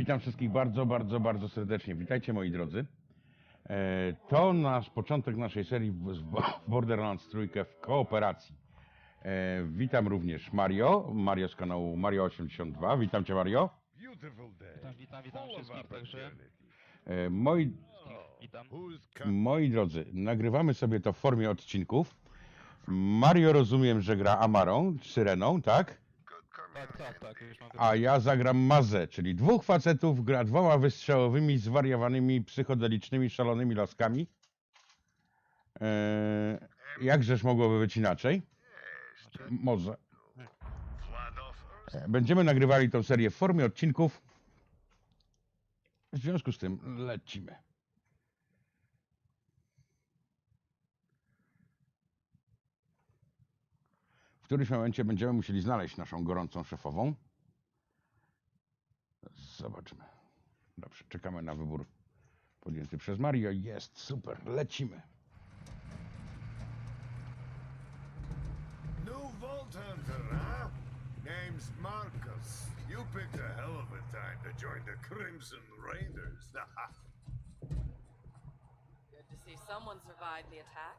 Witam wszystkich bardzo, bardzo, bardzo serdecznie. Witajcie moi drodzy. E, To nasz początek naszej serii w Borderlands trójkę w kooperacji. E, Witam również Mario, Mario z kanału Mario82. Witam Cię Mario. Beautiful day. Witam, witam, witam wszystkich, także. E, Moi, witam. Moi drodzy, nagrywamy sobie to w formie odcinków. Mario rozumiem, że gra Amarą, Syreną, tak? Tak, tak, tak, już mam A ja zagram Mazę, czyli dwóch facetów gra dwoma wystrzałowymi, zwariowanymi, psychodelicznymi, szalonymi laskami. Eee, jakżeż mogłoby być inaczej? Może. E, Będziemy nagrywali tą serię w formie odcinków. W związku z tym lecimy. Którymś momencie będziemy musieli znaleźć naszą gorącą szefową. Zobaczymy. Dobrze, czekamy na wybór podjęty przez Mario. Jest, super, lecimy. New Vault Hunter, huh? Name's Marcus. You picked a hell of a time to join the Crimson Raiders. Good to see someone survived the attack.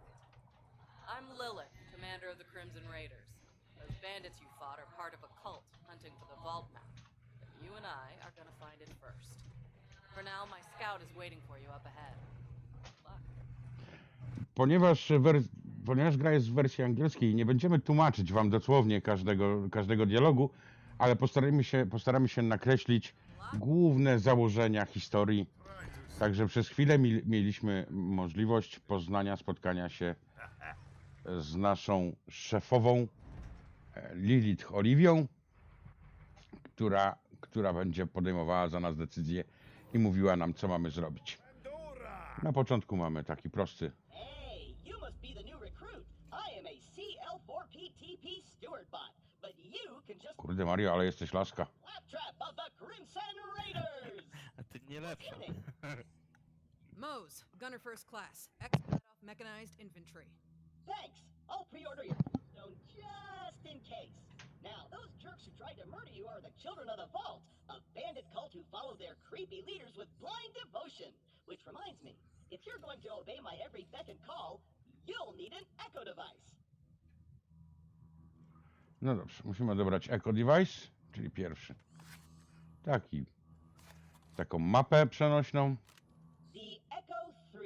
I'm Lilith, commander of the Crimson Raiders. Those bandits you fought are part of a cult hunting for the vault map. You and I are gonna find it first. For now, my scout is waiting for you up ahead. Ponieważ, ponieważ gra jest w wersji angielskiej, nie będziemy tłumaczyć wam dosłownie każdego, każdego dialogu, ale postaramy się, postaramy się nakreślić główne założenia historii. Także przez chwilę mi, mieliśmy możliwość poznania, spotkania się z naszą szefową Lilith Oliwią, która, która będzie podejmowała za nas decyzję i mówiła nam, co mamy zrobić. Na początku mamy taki prosty Hey, you must be the new recruit. I am a CL4PTP steward bot, but you can just Kurde Mario, ale jesteś laska. claptrap of the Crimson Raiders. A ty nie lepsza. Mose, Gunner First Class, Expat off Mechanized Infantry. Thanks. I'll pre-order your stone just in case. Now, those jerks who tried to murder you are the Children of the Vault, a bandit cult who follow their creepy leaders with blind devotion. Which reminds me, if you're going to obey my every beck and call, you'll need an echo device. No dobrze, musimy odebrać Eco Device, czyli pierwszy. Taki. Taką mapę przenośną. The Echo 3,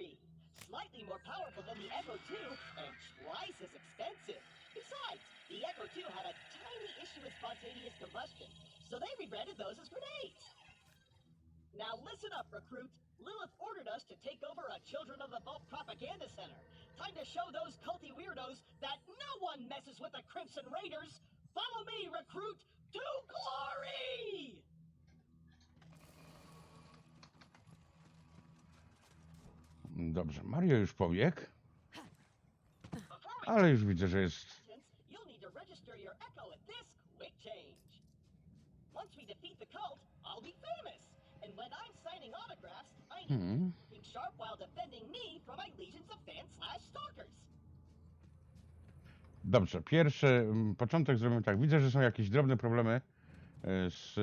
slightly more powerful than the Echo 2 and twice as expensive. Besides, the Echo 2 had a tiny issue with spontaneous combustion, so they rebranded those as grenades. Now listen up, recruit. Lilith ordered us to take over a Children of the Vault propaganda center. Time to show those culty weirdos that no one messes with the Crimson Raiders. Follow me, recruit, to glory! Dobrze, Mario już pobiegł, ale już widzę, że jest... change. Once we defeat the cult, I'll be famous. And when I'm signing autographs, I need Hmm. keep sharp while defending me from my legions of fans slash stalkers. Dobrze, pierwszy mm, początek zrobimy tak. Widzę, że są jakieś drobne problemy e, z,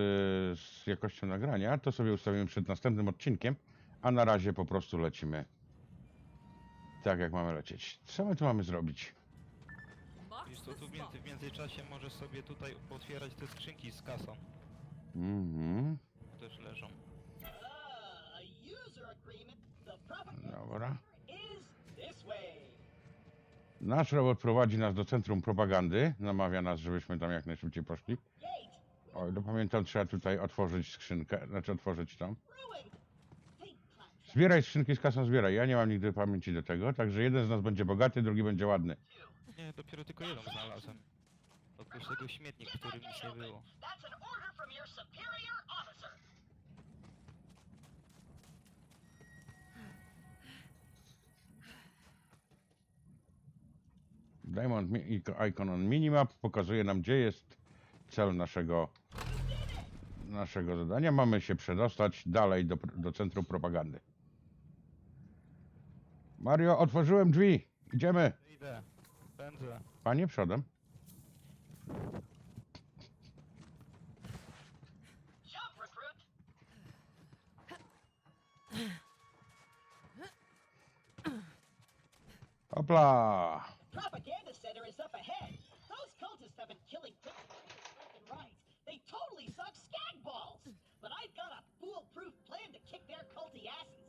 z jakością nagrania. To sobie ustawimy przed następnym odcinkiem, a na razie po prostu lecimy tak, jak mamy lecieć. Co my tu mamy zrobić? Co, tu w, między, w międzyczasie możesz sobie tutaj otwierać te skrzynki z kasą. Mhm, Też leżą. Dobra. Nasz robot prowadzi nas do centrum propagandy. Namawia nas, żebyśmy tam jak najszybciej poszli. Oj, no pamiętam, trzeba tutaj otworzyć skrzynkę, znaczy otworzyć tam. Zbieraj skrzynki z kasą, zbieraj. Ja nie mam nigdy pamięci do tego, także jeden z nas będzie bogaty, drugi będzie ładny. Nie, dopiero tylko jedną znalazłem. Oprócz tego śmietnik, w którym nic nie było. Diamond mi- ico- Icon on Minimap pokazuje nam, gdzie jest cel naszego, naszego zadania. Mamy się przedostać dalej do, pr- do centrum propagandy. Mario, otworzyłem drzwi. Idziemy. Idę. Pędzę. Panie przodem. Opla! Propaganda center is up ahead. Those cultists have been killing and right. They totally suck skag balls. But I've got a foolproof plan to kick their culty asses.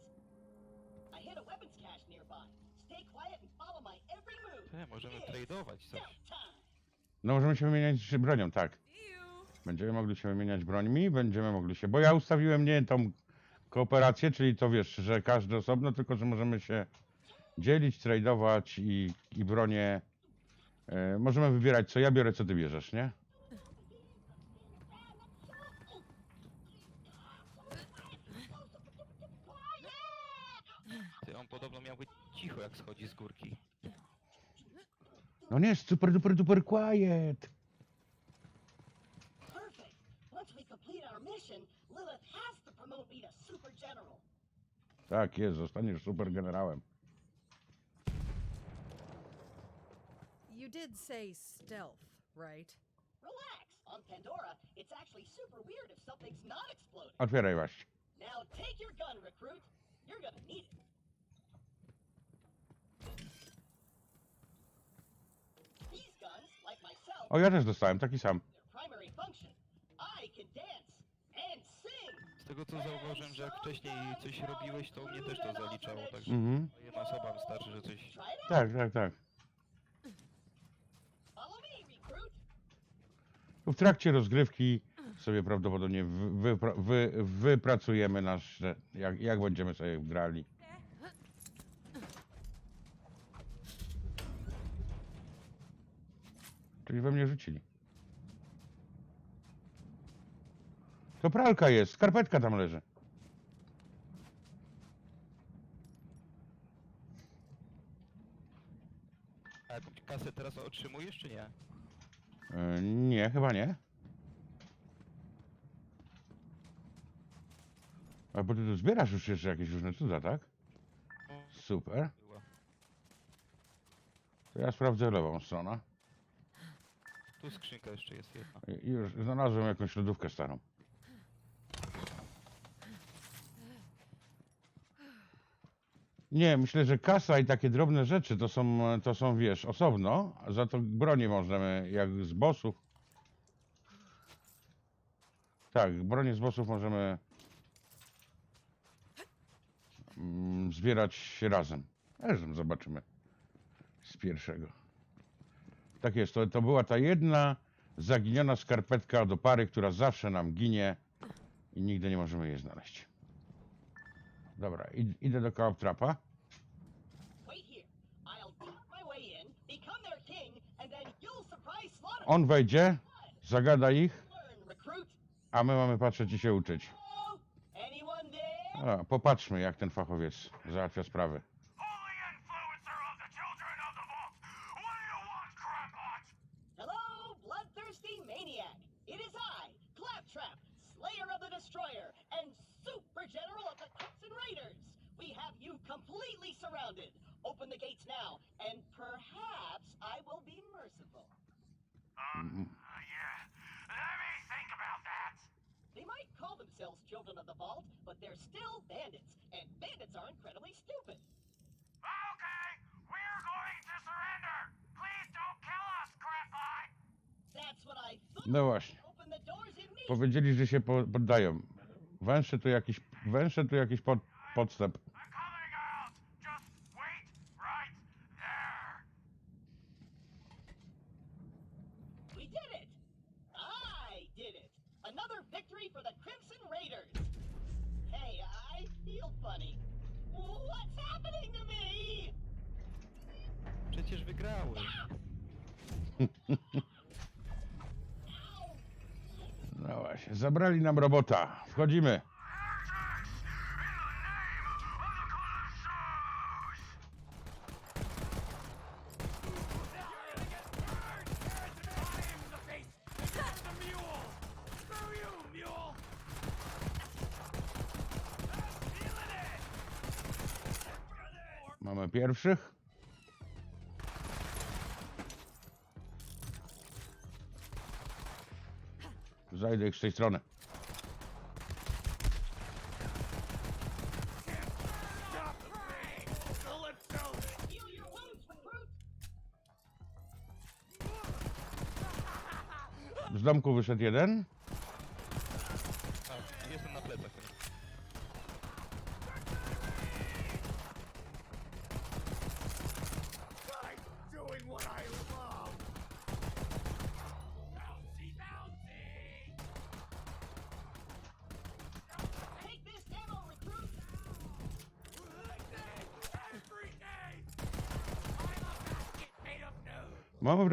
I hit a weapons cache nearby. Move. E, możemy tradeować coś. No możemy się wymieniać bronią, tak. Będziemy mogli się wymieniać brońmi, będziemy mogli się... Bo ja ustawiłem nie tą kooperację, czyli to wiesz, że każdy osobno, tylko że możemy się dzielić, tradować i, i bronie... E, możemy wybierać, co ja biorę, co ty bierzesz, nie? Ty, on podobno miał być cicho jak schodzi z górki. No nie, jest super, duper, duper quiet. Perfect. Once we complete our mission, Lilith has to promote me to super general. Tak jest, zostaniesz super generałem. You did say stealth, right? Relax. On Pandora, it's actually super weird if something's not exploding. Otwieraj właśnie. Now take your gun, recruit. You're gonna need it. O, ja też dostałem, taki sam. Z tego co zauważyłem, że jak wcześniej coś robiłeś, to u mnie też to zaliczało, także Mhm. jedna osoba wystarczy, że coś... Tak, tak, tak. W trakcie rozgrywki sobie prawdopodobnie wy, wy, wy, wypracujemy nasz, jak, jak będziemy sobie grali. Czyli we mnie rzucili. To pralka jest, skarpetka tam leży. A jakąś kasę teraz otrzymujesz, czy nie? E, Nie, chyba nie. A bo ty tu zbierasz już jeszcze jakieś różne cuda, tak? Super. Była. To ja sprawdzę lewą stronę. Tu skrzynka jeszcze jest jedna. Już znalazłem jakąś lodówkę starą. Nie, myślę, że kasa i takie drobne rzeczy to są, to są wiesz, osobno. Za to bronię możemy, jak z bossów. Tak, bronię z bossów możemy mm, zbierać razem. Razem zobaczymy. Z pierwszego. Tak jest, to, to była ta jedna zaginiona skarpetka do pary, która zawsze nam ginie i nigdy nie możemy jej znaleźć. Dobra, id- idę do kołap trapa. Wait here. I'll talk my way in, become their king, and then you'll surprise slaughter. On wejdzie, zagada ich, a my mamy patrzeć i się uczyć. A, popatrzmy, jak ten fachowiec załatwia sprawy. The gates now, and perhaps I will be merciful. Mhm. Uh, yeah. Let me think about that. They might call themselves Children of the Vault, but they're still bandits, and bandits are incredibly stupid. Okay, we're going to surrender. Please don't kill us, crackpot. That's what I thought. No właśnie, Open the doors powiedzieli, że się poddają. Węższy tu jakiś, węższy tu jakiś pod, podstęp. No właśnie, zabrali nam robota. Wchodzimy. Mamy pierwszych. idę ich z tej strony. Z domku wyszedł jeden.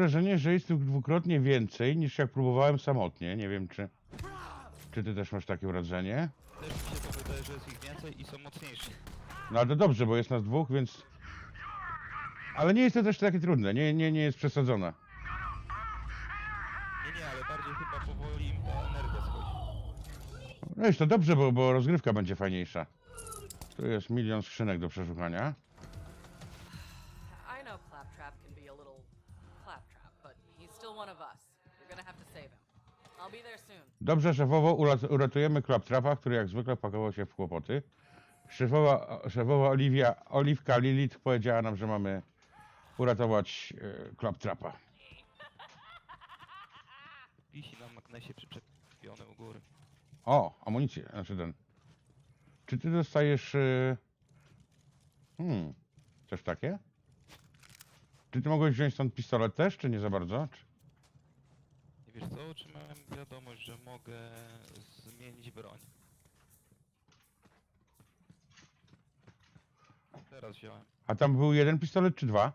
Wrażenie, że jest tu dwukrotnie więcej niż jak próbowałem samotnie. Nie wiem, czy, czy ty też masz takie wrażenie. Też mi się to wydaje, że jest ich więcej i są mocniejsi. No ale to dobrze, bo jest nas dwóch, więc... Ale nie jest to też takie trudne, nie, nie, nie jest przesadzone. Nie, nie, ale bardziej chyba powoli im ta energia schodzi. No jest to dobrze, bo, bo rozgrywka będzie fajniejsza. Tu jest milion skrzynek do przeszukania. Dobrze, szefowo, urat- uratujemy Claptrapa, który jak zwykle pakował się w kłopoty. Szefowa, szefowa Oliwia, Oliwka Lilith powiedziała nam, że mamy uratować e, Claptrapa. Wisi na magnesie przyczepiony u góry. O, amunicję, znaczy ten. Czy ty dostajesz... e, Hmm, też takie? Czy ty mogłeś wziąć stąd pistolet też, czy nie za bardzo? Czy... Otrzymałem wiadomość, że mogę zmienić broń. Teraz wziąłem. A tam był jeden pistolet, czy dwa?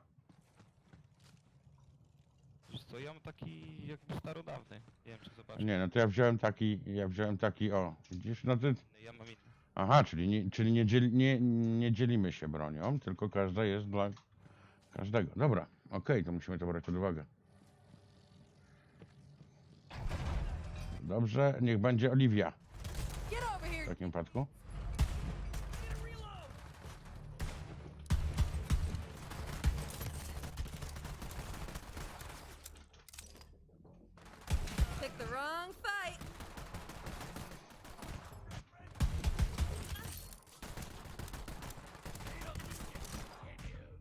Wiesz co, ja mam taki jakby starodawny. Nie wiem czy zobaczysz. Nie, no to ja wziąłem taki, ja wziąłem taki, o, widzisz, no ty... Ja mam inny. Aha, czyli nie, czyli nie, dzieli, nie, nie dzielimy się bronią, tylko każda jest dla każdego. Dobra, okej, to musimy to brać pod uwagę. Dobrze, niech będzie Oliwia w takim fight!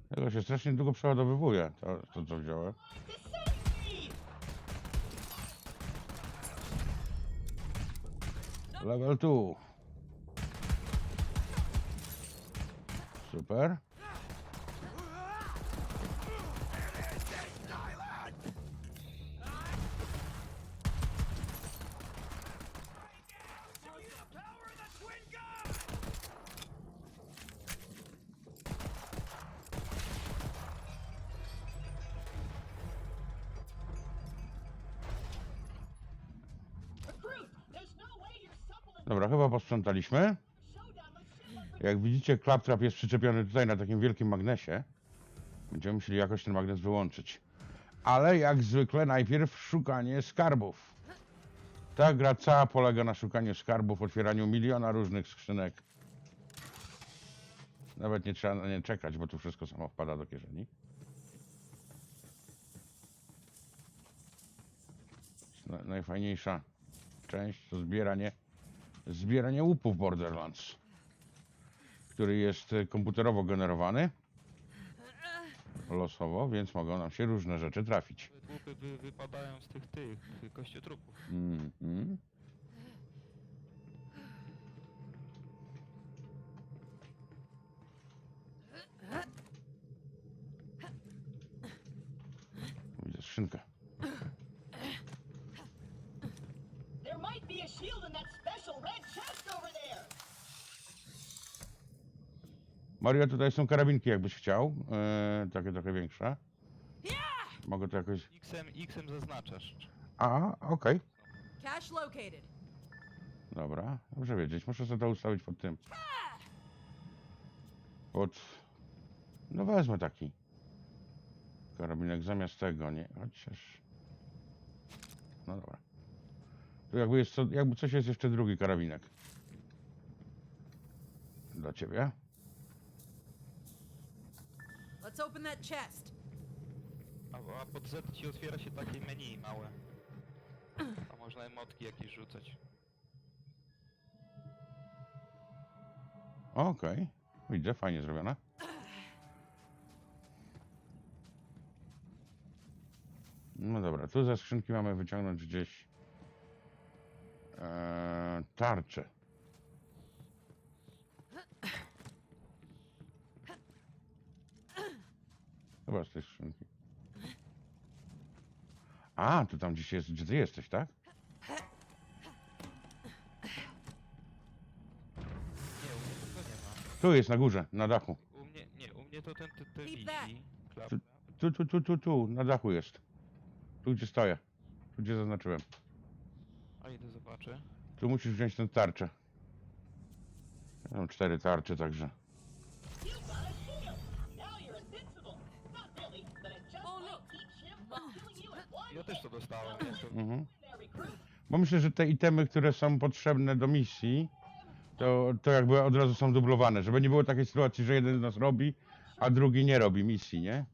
Tego się strasznie długo przeładowywuje, to, to co wziąłem. Level 2. Super. Dobra, chyba posprzątaliśmy. Jak widzicie, Claptrap jest przyczepiony tutaj na takim wielkim magnesie. Będziemy musieli jakoś ten magnes wyłączyć. Ale jak zwykle najpierw szukanie skarbów. Ta gra cała polega na szukaniu skarbów, otwieraniu miliona różnych skrzynek. Nawet nie trzeba na nie czekać, bo tu wszystko samo wpada do kieszeni. Na- Najfajniejsza część to zbieranie, zbieranie łupów Borderlands który jest komputerowo generowany losowo, więc mogą nam się różne rzeczy trafić. Łupy wy, wypadają z tych tych kościotrupów. Mhm. Widzę skrzynkę. There might be a shield in that special red chest over there. Mario, tutaj są karabinki, jakbyś chciał. E, takie trochę większe. Mogę to jakoś... Xem, Xem zaznaczasz. A, okej. Cache located. Dobra, dobrze wiedzieć. Muszę sobie to ustawić pod tym. Pod... No wezmę taki. Karabinek zamiast tego, nie? Chociaż... No dobra. Tu jakby jest, co, jakby coś jest jeszcze drugi karabinek. Dla ciebie. Let's open that chest. A, a pod Z ci otwiera się takie menu małe. A można emotki jakieś rzucać. Okej. Widzę, fajnie zrobione. No dobra, tu ze skrzynki mamy wyciągnąć gdzieś Eee, tarcze. Zobacz te skrzynki. A, to tam gdzieś jest, gdzie ty jesteś, tak? Nie, u mnie to nie ma. Tu jest, na górze, na dachu. U mnie, nie, u mnie to ten, that. wisi. Klap, Tu, tu, tu, tu, tu, tu, na dachu jest. Tu, gdzie stoję. Tu, gdzie zaznaczyłem. a idę zobaczę. Tu musisz wziąć tę tarczę. Ja mam cztery tarcze, także. Też to dostałem? To, Mhm. Bo myślę, że te itemy, które są potrzebne do misji, to, to jakby od razu są dublowane, żeby nie było takiej sytuacji, że jeden z nas robi, a drugi nie robi misji, nie?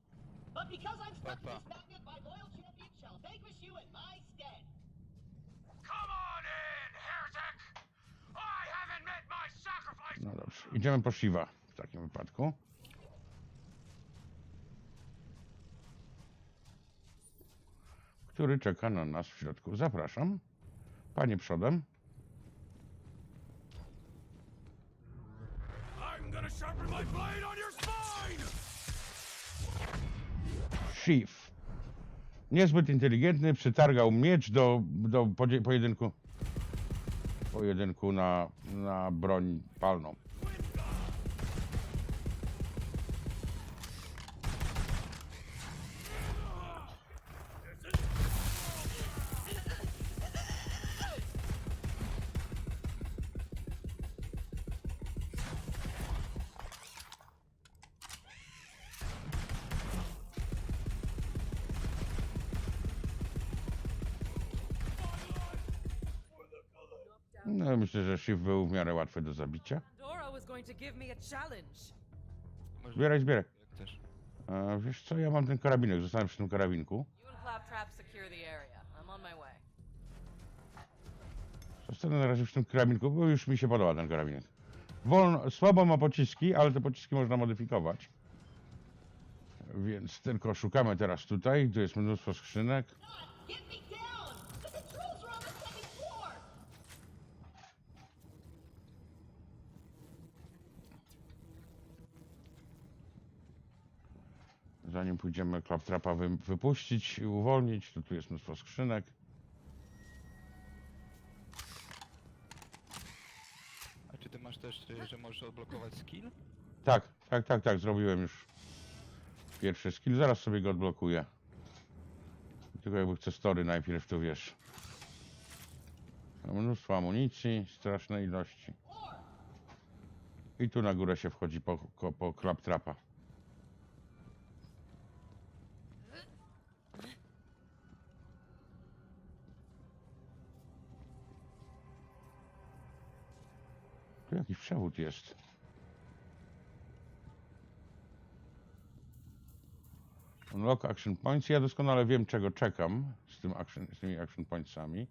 But because I'm stuck Papa. this magnet, my loyal champion shall vanquish you in my stead! Come on in, heretic! I haven't met my sacrifice! No dobrze, idziemy po Shiva w takim wypadku. Który czeka na nas w środku. Zapraszam. Panie przodem. Shiv. Niezbyt inteligentny, przytargał miecz do, do pojedynku. Pojedynku na, na broń palną. Myślę, że Shiv był w miarę łatwy do zabicia. Dora was going to give me a challenge. może, Zbieraj, zbieraj. jak. E, wiesz co, ja mam ten karabinek, zostanę przy tym karabinku. You and Claptrap secure the area. I'm on my way. Zostanę na razie przy tym karabinku, bo już mi się podoba ten karabinek. Wolno, słabo ma pociski, ale te pociski można modyfikować. Więc tylko szukamy teraz tutaj, tu jest mnóstwo skrzynek. Me down! The controls are on the second floor! Zanim pójdziemy Claptrapa wy, wypuścić i uwolnić, to tu jest mnóstwo skrzynek. A czy ty masz też, y, że możesz odblokować skill? Tak, tak, tak, tak, zrobiłem już pierwszy skill, zaraz sobie go odblokuję. Tylko jakby chcę story najpierw, to wiesz. Mnóstwo amunicji, straszne ilości. I tu na górę się wchodzi po, po Claptrapa. Tu jakiś przewód jest. Unlock action points. Ja doskonale wiem, czego czekam z, tym action, z tymi action pointsami.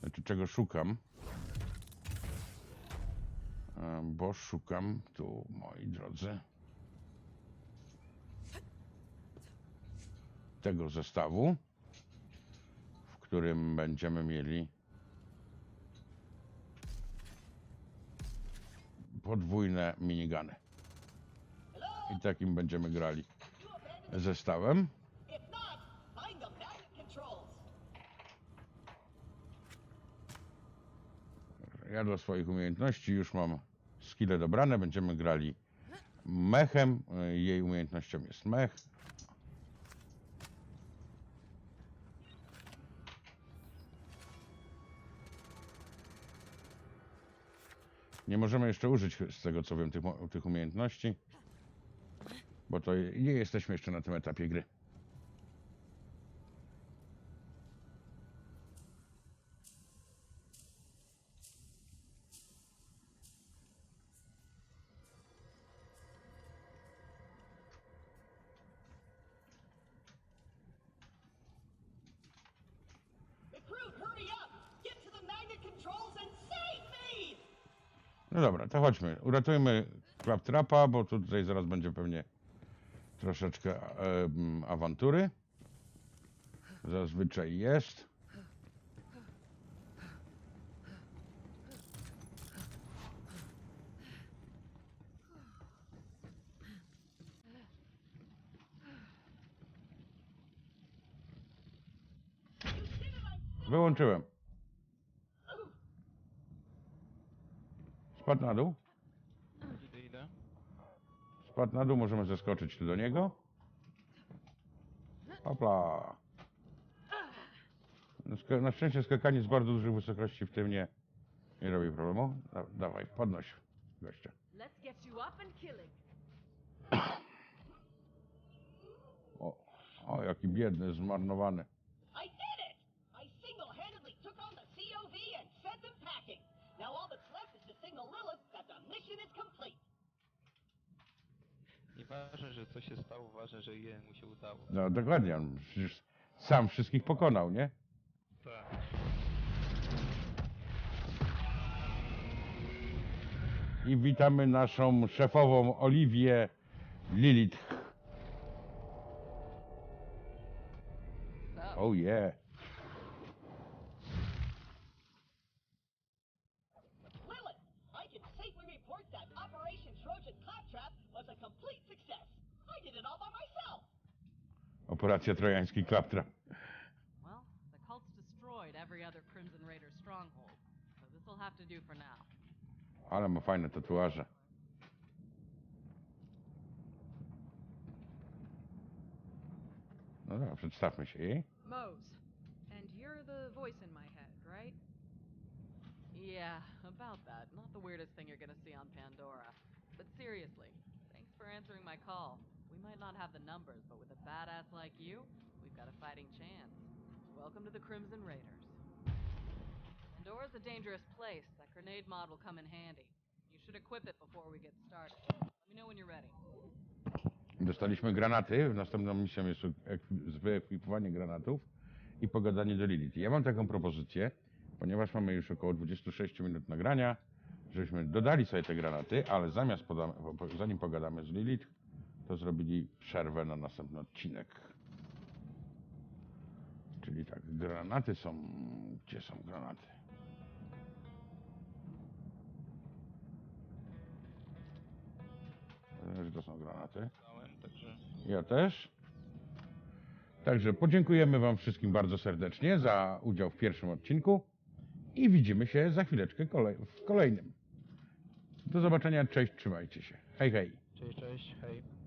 Znaczy, czego szukam. E, Bo szukam tu, moi drodzy, tego zestawu, w którym będziemy mieli podwójne minigany. I takim będziemy grali zestawem. Ja do swoich umiejętności już mam skille dobrane. Będziemy grali mechem. Jej umiejętnością jest mech. Nie możemy jeszcze użyć, z tego co wiem, tych, tych umiejętności, bo to nie jesteśmy jeszcze na tym etapie gry. Recruit, hurry up! No dobra, to chodźmy. Uratujmy Claptrapa, bo tutaj zaraz będzie pewnie troszeczkę e, awantury. Zazwyczaj jest. Wyłączyłem. Spadł na dół. Idę, idę. Spadł na dół, możemy zeskoczyć tu do niego. Hopla. No, Na szczęście skakanie z bardzo dużych wysokości w tym nie, nie robi problemu. Da, dawaj, podnoś gościa. O, o jaki biedny, zmarnowany. I did it! I single-handedly took on the COV and sent them packing. Now all to signal Lilith that the mission is complete. Nieważne, że co się stało, ważne, że je mu się udało. No dokładnie, on przecież sam wszystkich pokonał, nie? Tak. I witamy naszą szefową Oliwię Lilith. Oh yeah. Operacja Trojański Klaptrap. well, the cult's destroyed every other Crimson Raider stronghold, so this'll have to do for now. Ale ma fajne tatuaże. No dobra, przedstawmy się jej. Mose. And you're the voice in my head, right? Yeah, about that. Not the weirdest thing you're gonna see on Pandora. But seriously, thanks for answering my call. We might not have the numbers, but with a badass like you, we've got a fighting chance. Welcome to the Crimson Raiders. Pandora's a dangerous place. That grenade mod will come in handy. You should equip it before we get started. Let me know when you're ready. Dostaliśmy granaty. Następną misją jest ekwi- wyekwipowanie granatów i pogadanie do Lilith. Ja mam taką propozycję, ponieważ mamy już około 26 minut nagrania, żebyśmy dodali sobie te granaty, ale zamiast podamy, po- po- zanim pogadamy z Lilith, to zrobili przerwę na następny odcinek. Czyli tak, granaty są. Gdzie są granaty? Że to są granaty. Ja też. Także podziękujemy Wam wszystkim bardzo serdecznie za udział w pierwszym odcinku i widzimy się za chwileczkę kolej w kolejnym. Do zobaczenia, cześć, trzymajcie się. Hej, hej. cześć, cześć, hej.